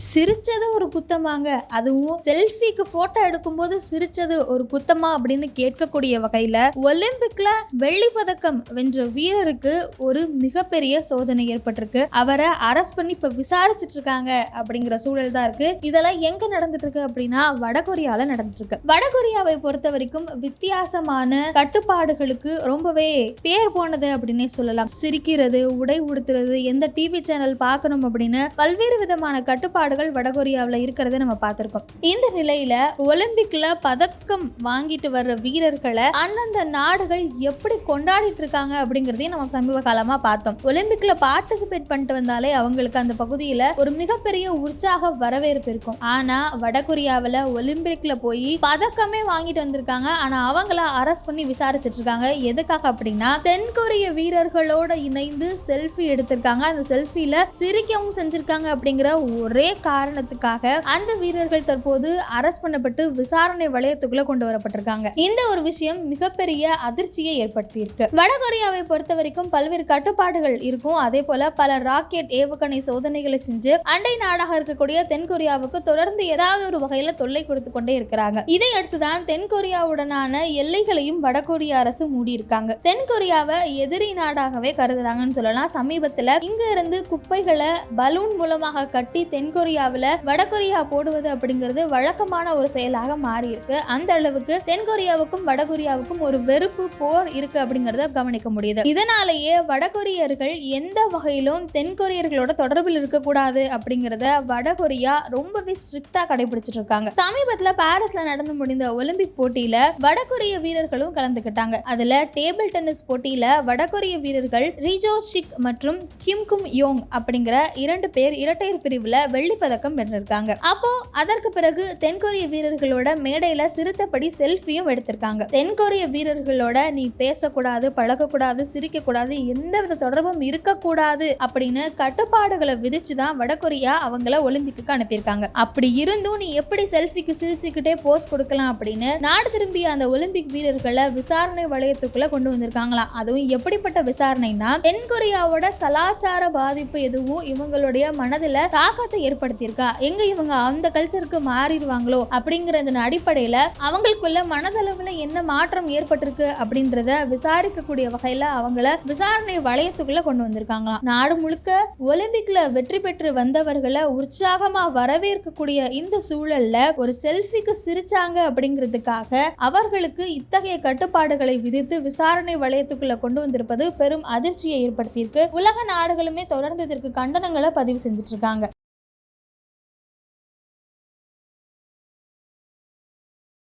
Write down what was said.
சிரிச்சது ஒரு குத்தமாங்க அதுவும் செல்ஃபிக்கு போட்டோ எடுக்கும்போது சிரிச்சது ஒரு குத்தமா அப்படின்னு கேட்கக்கூடிய வகையில ஒலிம்பிக்ல வெள்ளி பதக்கம் வென்ற வீரருக்கு ஒரு மிகப்பெரிய சோதனை ஏற்பட்டிருக்கு. அவரை அரெஸ்ட் பண்ணி இப்ப விசாரிச்சுட்டு இருக்காங்க அப்படிங்கிற சூழல் தான் இருக்கு. இதெல்லாம் எங்க நடந்துட்டு இருக்கு அப்படின்னா வடகொரியால நடந்துட்டு இருக்கு. வடகொரியாவை பொறுத்த வரைக்கும் வித்தியாசமான கட்டுப்பாடுகளுக்கு ரொம்பவே பேர் போனது அப்படின்னே சொல்லலாம். சிரிக்கிறது உடை உடுத்துறது எந்த டிவி சேனல் பார்க்கணும் அப்படின்னு பல்வேறு விதமான குறைபாடுகள் வடகொரியாவில் இருக்கிறத நம்ம பார்த்துருக்கோம் இந்த நிலையில ஒலிம்பிக்ல பதக்கம் வாங்கிட்டு வர்ற வீரர்களை அந்தந்த நாடுகள் எப்படி கொண்டாடிட்டு இருக்காங்க அப்படிங்கிறதையும் நம்ம சமீப காலமா பார்த்தோம். ஒலிம்பிக்ல பார்ட்டிசிபேட் பண்ணிட்டு வந்தாலே அவங்களுக்கு அந்த பகுதியில ஒரு மிகப்பெரிய உற்சாக வரவேற்பு இருக்கும். ஆனா வடகொரியாவில் ஒலிம்பிக்ல போய் பதக்கமே வாங்கிட்டு வந்திருக்காங்க. ஆனா அவங்கள அரெஸ்ட் பண்ணி விசாரிச்சிட்டு இருக்காங்க. எதுக்காக அப்படின்னா தென்கொரிய வீரர்களோட இணைந்து செல்ஃபி எடுத்திருக்காங்க. அந்த செல்ஃபில சிரிக்கவும் செஞ்சிருக்காங்க அப்படிங்கிற ஒரே காரணத்துக்காக அந்த வீரர்கள் தற்போது அரஸ்ட் பண்ணப்பட்டு விசாரணை வளையத்துக்குள்ள கொண்டு வரப்பட்டிருக்காங்க. இந்த ஒரு விஷயம் மிகப்பெரிய அதிர்ச்சியை ஏற்படுத்தியிருக்கு. வடகொரியாவை பொறுத்த வரைக்கும் பல்வேறு கட்டுப்பாடுகள் இருக்கும். அதே போல பல ராக்கெட் ஏவுகணை சோதனைகளை செஞ்சு அண்டை நாடாக இருக்கக்கூடிய தென்கொரியாவுக்கு தொடர்ந்து ஏதாவது ஒரு வகையில தொல்லை கொடுத்து கொண்டே இருக்கிறாங்க. இதையடுத்துதான் தென்கொரியாவுடனான எல்லைகளையும் வடகொரிய அரசு மூடியிருக்காங்க. தென்கொரியாவை எதிரி நாடாகவே கருதுறாங்கன்னு சொல்லலாம். சமீபத்துல இங்க இருந்து குப்பைகளை பலூன் மூலமாக கட்டி தென்கொரியாவில் வடகொரியா போடுவது அப்படிங்கிறது வழக்கமான ஒரு செயலாக மாறி இருக்கு. அந்த அளவுக்கு தென்கொரியாவுக்கும் வடகொரியாவுக்கும் ஒரு வெறுப்பு போர் இருக்கு அப்படிங்கறத கவனிக்க முடியுது. இதனாலேயே வடகொரியர்கள் எந்த வகையிலும் தென்கொரியர்களோட தொடர்பில் இருக்கக்கூடாது அப்படிங்கிறத வடகொரியா ரொம்பவே ஸ்ட்ரிக்டா கடைபிடிச்சிட்டு இருக்காங்க. சமீபத்தில் பாரிஸ்ல நடந்து முடிந்த ஒலிம்பிக் போட்டியில வடகொரிய வீரர்களும் கலந்துக்கிட்டாங்க. அதுல டேபிள் டென்னிஸ் போட்டியில வடகொரிய வீரர்கள் ரிஜோ ஷிக் மற்றும் கிம் கும் யோங் அப்படிங்கிற இரண்டு பேர் இரட்டையர் பிரிவுல வெள்ளி பதக்கம் வென்றிருக்காங்க அப்போ அதற்கு பிறகு தென்கொரிய வீரர்களோட மேடையில சிரித்தபடி செல்ஃபியும் எடுத்திருக்காங்க. தென்கொரிய வீரர்களோட நீ பேசக்கூடாது பழகக்கூடாது சிரிக்கக்கூடாது எந்தவித தொடர்பும் இருக்கக்கூடாது அப்படின்னு கட்டுப்பாடுகளை விதிச்சு தான் வடகொரியா அவங்கள ஒலிம்பிக்கு அனுப்பியிருக்காங்க. அப்படி இருந்தும் நீ எப்படி செல்ஃபிக்கு சிரிச்சுக்கிட்டே போஸ்ட் கொடுக்கலாம் அப்படின்னு நாடு திரும்பிய அந்த ஒலிம்பிக் வீரர்களை விசாரணை வளையத்துக்குள்ள கொண்டு வந்திருக்காங்களாம் அதுவும் எப்படிப்பட்ட விசாரணைனா தென்கொரியாவோட கலாச்சார பாதிப்பு எதுவும் இவங்களுடைய மனதில் தாக்கத்தை ஏற்படுத்தியிருக்கா? எங்க இவங்க அந்த கல்ச்சருக்கு மாறிடுவாங்களோ அப்படிங்கிற அடிப்படையில அவங்களுக்குள்ள மனதளவுல என்ன மாற்றம் ஏற்பட்டிருக்கு அப்படின்றத விசாரிக்கக்கூடிய வகையில அவங்கள விசாரணை வளையத்துக்குள்ள கொண்டு வந்திருக்காங்களாம். நாடு முழுக்க ஒலிம்பிக்ல வெற்றி பெற்று வந்தவர்களை உற்சாகமா வரவேற்கக்கூடிய இந்த சூழல்ல ஒரு செல்ஃபிக்கு சிரிச்சாங்க அப்படிங்கிறதுக்காக அவர்களுக்கு இத்தகைய கட்டுப்பாடுகளை விதித்து விசாரணை வளையத்துக்குள்ள கொண்டு வந்திருப்பது பெரும் அதிர்ச்சியை ஏற்படுத்தியிருக்கு. உலக நாடுகளுமே தொடர்ந்து இதற்கு கண்டனங்களை பதிவு செஞ்சுட்டு இருக்காங்க.